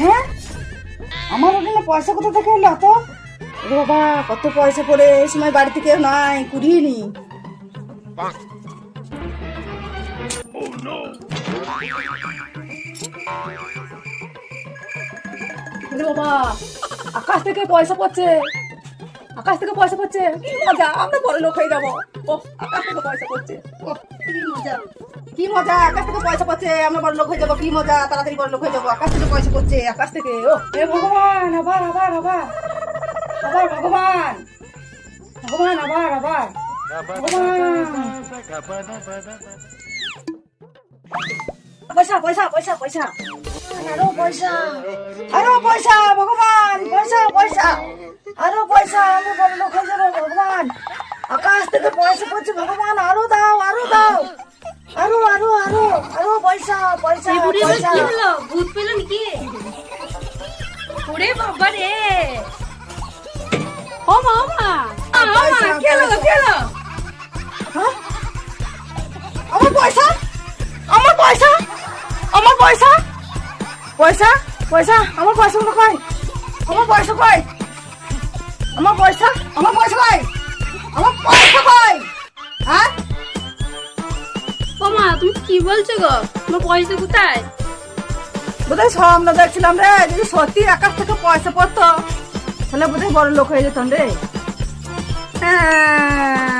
হ্যাঁ? আমার ওখানে পয়সা কোথা থেকে এলো তো বাবা, কত পয়সা পড়ে, এই সময় বাড়িতে কেউ নাই, কুড়িয়ে নি। বাবা, আকাশ থেকে পয়সা পড়ছে। আকাশ থেকে পয়সা পড়ছে কি মজা আমরা বড় লোক হয়ে যাব। ও আকাশ থেকে পয়সা পড়ছে কি মজা। কি মজা আকাশ থেকে পয়সা পড়ছে আমরা বড় লোক হয়ে যাব কি মজা তাড়াতাড়ি বড় লোক হয়ে যাব আকাশ থেকে পয়সা পড়ছে আকাশ থেকে ও হে ভগবান আবার আবার আবার। আবার ভগবান। ভগবান আবার আবার। পয়সা পয়সা পয়সা পয়সা। আরও পয়সা। আরও পয়সা ভগবান পয়সা পয়সা। আরও পয়সা আমি বড় লোক হয়ে যাব ভগবান। আকাশ থেকে পয়সা পড়ছে ভগবান আরও দাও আরও দাও। আরও আরও আরও আরও পয়সা পয়সা পয়সা। ভূত পেল নাকি? ওরে বাবা রে ও মা। মা ও মা পয়সা, কি হলো পয়সা। কি হলো হ্যাঁ? আমার পয়সা? আমার পয়সা? আমার পয়সা? পয়সা? পয়সা? আমার পয়সা কই আমার পয়সা কই আমার পয়সা আমার পয়সা ভাই আমার পয়সা ভাই। হ্যাঁ? মা তুমি কি বলছো গো? তোমার পয়সা কোথায়? বোধহয় স্বপ্ন দেখছিলাম রে যদি সত্যি আকাশ থেকে পয়সা পড়তো তাহলে বোধহয় বড় লোক হয়ে যেতাম রে। হ্যাঁ।